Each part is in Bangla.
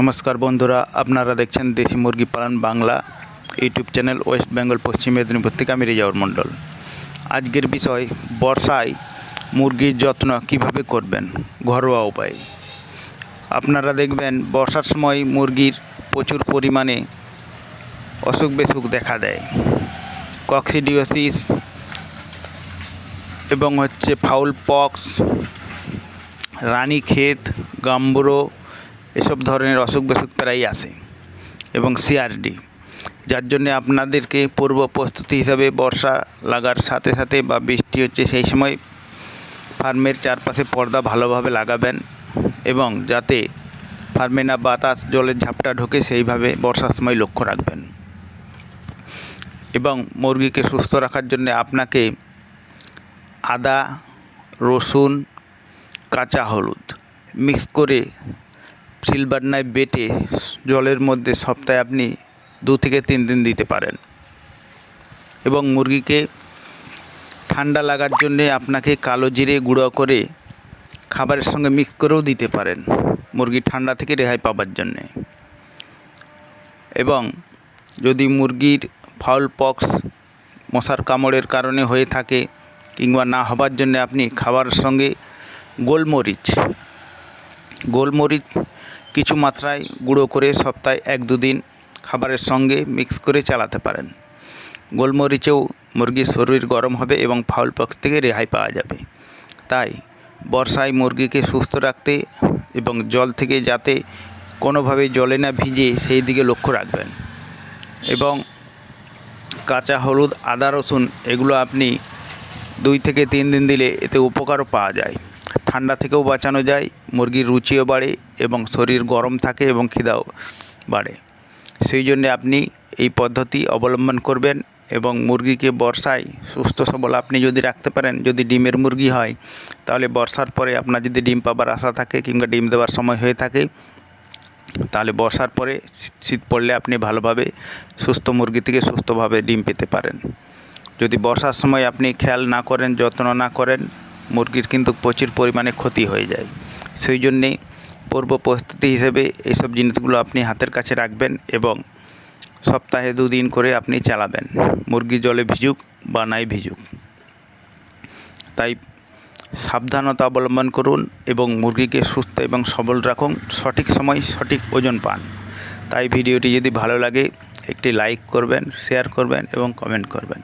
নমস্কার বন্ধুরা, আপনারা দেখছেন দেশি মুরগি পালন Bangla YouTube channel West Bengal, Paschim Medinipur থেকে আমি রেজাউর মণ্ডল। আজকের বিষয়, বর্ষায় মুরগির যত্ন কীভাবে করবেন? ঘরোয়া উপায়। আপনারা দেখবেন, বর্ষার সময় মুরগির প্রচুর পরিমাণে অসুখ বেসুখ দেখা দেয়। কক্সিডিওসিস এবং হচ্ছে ফাউল পক্স রানী ক্ষেত, গাম্বুরো এসব ধরনের অসুখ বিসুখ প্রায়ই আসে এবং সিআরডি যার জন্যে আপনাদেরকে পূর্ব প্রস্তুতি হিসাবে বর্ষা লাগার সাথে সাথে বা বৃষ্টি হচ্ছে সেই সময় ফার্মের চারপাশে পর্দা ভালোভাবে লাগাবেন এবং যাতে ফার্মে না বাতাস, জলের ঝাপটা ঢোকে সেইভাবে বর্ষার সময় লক্ষ্য রাখবেন। এবং মুরগিকে সুস্থ রাখার জন্য আপনাকে আদা, রসুন, কাঁচা হলুদ মিক্স করে সিলভার নাইফ বেটে জলের মধ্যে সপ্তাহে আপনি দু থেকে তিন দিন দিতে পারেন। এবং মুরগিকে ঠান্ডা লাগার জন্যে আপনাকে কালো জিরে গুঁড়ো করে খাবারের সঙ্গে মিক্স করেও দিতে পারেন মুরগি ঠান্ডা থেকে রেহাই পাবার জন্যে। এবং যদি মুরগির ফাউল পক্স, মশার কামড়ের কারণে হয়ে থাকে কিংবা না হবার জন্য আপনি খাবারের সঙ্গে গোলমরিচ গোলমরিচ কিছু মাত্রায় গুঁড়ো করে সপ্তাহে এক দুদিন খাবারের সঙ্গে মিক্স করে চালাতে পারেন। গোলমরিচেও মুরগির শরীর গরম হবে এবং ফাউল পক্স থেকে রেহাই পাওয়া যাবে। তাই বর্ষায় মুরগিকে সুস্থ রাখতে এবং জল থেকে যাতে কোনোভাবে জলে না ভিজে সেই দিকে লক্ষ্য রাখবেন। এবং কাঁচা হলুদ, আদা, রসুন এগুলো আপনি দুই থেকে তিন দিন দিলে এতে উপকারও পাওয়া যায়। ঠান্ডা থেকেও বাঁচানো যায়, মুরগির রুচিও বাড়ে এবং শরীর গরম থাকে এবং খিদাও বাড়ে। সেই জন্যে আপনি এই পদ্ধতি অবলম্বন করবেন এবং মুরগিকে বর্ষায় সুস্থ সবল আপনি যদি রাখতে পারেন, যদি ডিমের মুরগি হয়, তাহলে বর্ষার পরে আপনার যদি ডিম পাবার আশা থাকে কিংবা ডিম দেওয়ার সময় হয়ে থাকে, তাহলে বর্ষার পরে শীত পড়লে আপনি ভালোভাবে সুস্থ মুরগি থেকে সুস্থভাবে ডিম পেতে পারেন। যদি বর্ষার সময় আপনি খেয়াল না করেন, যত্ন না করেন মুরগির কিন্তু প্রচুর পরিমাণে ক্ষতি হয়ে যায়। সেই জন্যেই পূর্ব প্রস্তুতি হিসেবে এইসব জিনিসগুলো আপনি হাতের কাছে রাখবেন এবং সপ্তাহে দুদিন করে আপনি চালাবেন। মুরগি জলে ভিজুক বা নাই ভিজুক। তাই সাবধানতা অবলম্বন করুন এবং মুরগিকে সুস্থ এবং সবল রাখুন। সঠিক সময় সঠিক ওজন পান। তাই ভিডিওটি যদি ভালো লাগে, একটি লাইক করবেন, শেয়ার করবেন এবং কমেন্ট করবেন।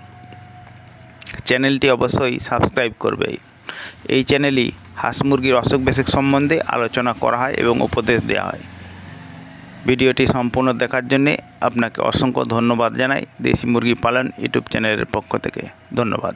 চ্যানেলটি অবশ্যই সাবস্ক্রাইব করবে। এই চ্যানেলই হাঁস মুরগির অসুখ বেসিক সম্বন্ধে আলোচনা করা হয় এবং উপদেশ দেওয়া হয়। ভিডিওটি সম্পূর্ণ দেখার জন্যে আপনাকে অসংখ্য ধন্যবাদ জানাই দেশি মুরগি পালন ইউটিউব চ্যানেলের পক্ষ থেকে। ধন্যবাদ।